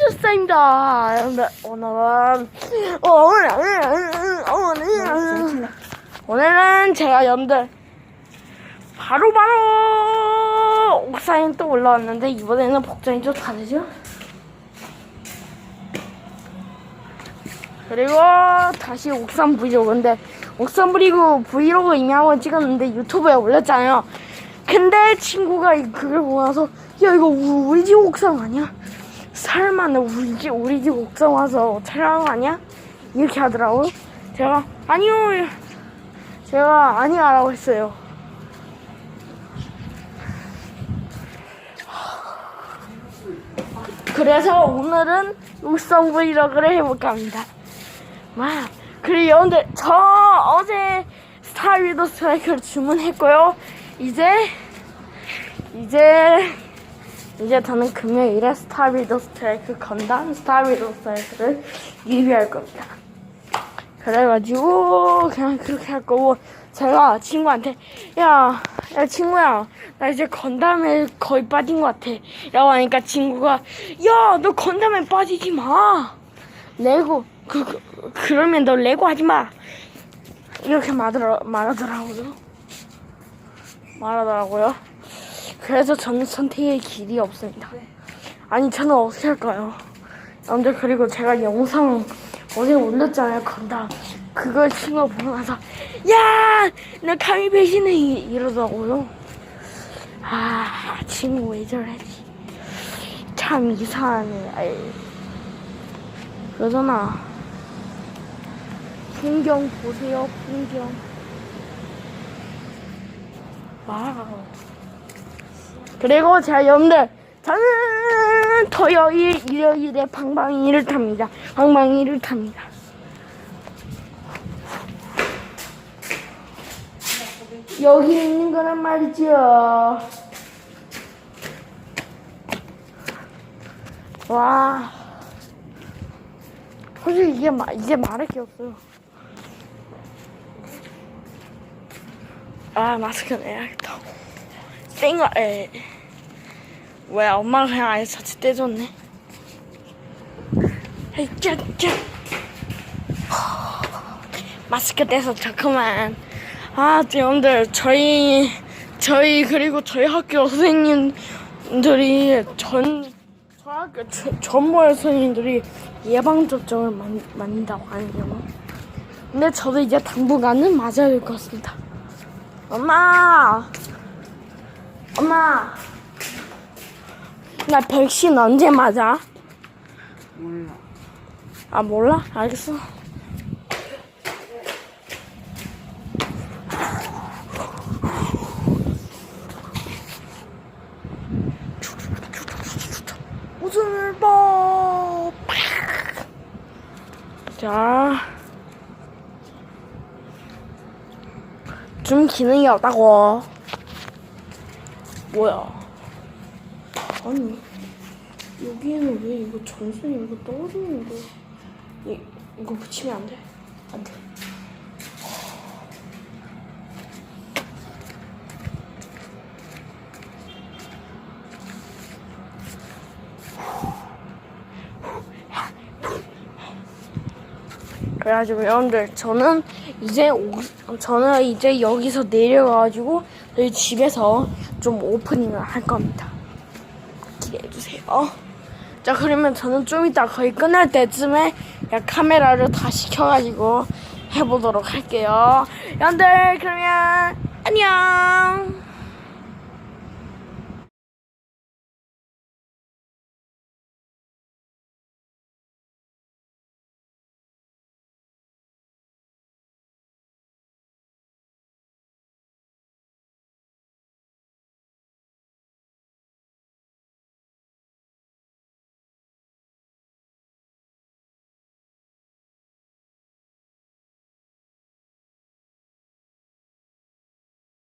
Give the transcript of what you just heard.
여러분들 오늘은 오늘은 오늘은 오늘은 제가 여러분들 바로 바로 옥상에 또 올라왔는데 이번에는 복장이 좀 다르죠? 그리고 다시 옥상 브이로그인데 옥상 브이로그 브이로그 이미 한번 찍었는데 유튜브에 올렸잖아요. 근데 친구가 이- 그걸 보고 나서 야 이거 우- 우리 집 옥상 아니야? 설마 너 우리 집 우리 집 옥상 와서 거 아니야? 이렇게 하더라고요. 제가 아니요 제가 아니야라고 했어요. 그래서 오늘은 옥상 브이로그를 해볼까 합니다. 와, 그리고 여러분들 저 어제 스타위더 스트라이크를 주문했고요. 이제 이제 이제 저는 금요일에 스타위더 스트라이크 건담 스타위더 스트라이크를 리뷰할 겁니다. 그래가지고 그냥 그렇게 할 거고 제가 친구한테 야, 야 친구야 나 이제 건담에 거의 빠진 것 같아. 라고 하니까 친구가 야 너 건담에 빠지지 마. 레고 그, 그 그러면 너 레고 하지 마. 이렇게 말하더라, 말하더라고요. 말하더라고요 그래서 저는 선택의 길이 없습니다. 아니 저는 어떻게 할까요? 여러분들 그리고 제가 영상 어제 올렸잖아요 건담. 그걸 친구가 보고 나서 야 나 감히 배신해! 이- 이러더라고요. 아 친구 왜 저래지? 참 이상하네. 아이. 그러잖아. 풍경 보세요 풍경. 와우 그리고 제가 여러분들 저는 토요일 일요일에 방방이를 탑니다. 방방이를 탑니다. 여기 있는 거란 말이죠 와. 사실 이게 마, 이제 말할 게 없어요. 아 마스크 내야겠다 쌩얼 에. 왜 엄마가 그냥 아예 자칫 떼줬네? 짜짜 마스크 떼서 좋구만. 아 여러분들 저희 저희 그리고 저희 학교 선생님들이 전 저학교 전모의 선생님들이 예방접종을 만, 맞는다고 하네요. 근데 저도 이제 당분간은 맞아야 될 것 같습니다. 엄마 엄마 나 백신 언제 맞아? 몰라. 아 몰라? 알겠어 웃음을 봐. 자, 좀 기능이 없다고. 뭐야? 아니, 여기에는 왜 이거 전선이 이거 떨어지는데? 이, 이거 붙이면 안 돼? 안 돼. 그래가지고 여러분들 저는 이제 오, 저는 이제 여기서 내려가가지고 저희 집에서 좀 오프닝을 할 겁니다. 기대해 주세요. 자 그러면 저는 좀 이따 거의 끝날 때쯤에 그냥 카메라를 다시 켜가지고 해보도록 할게요. 여러분들 그러면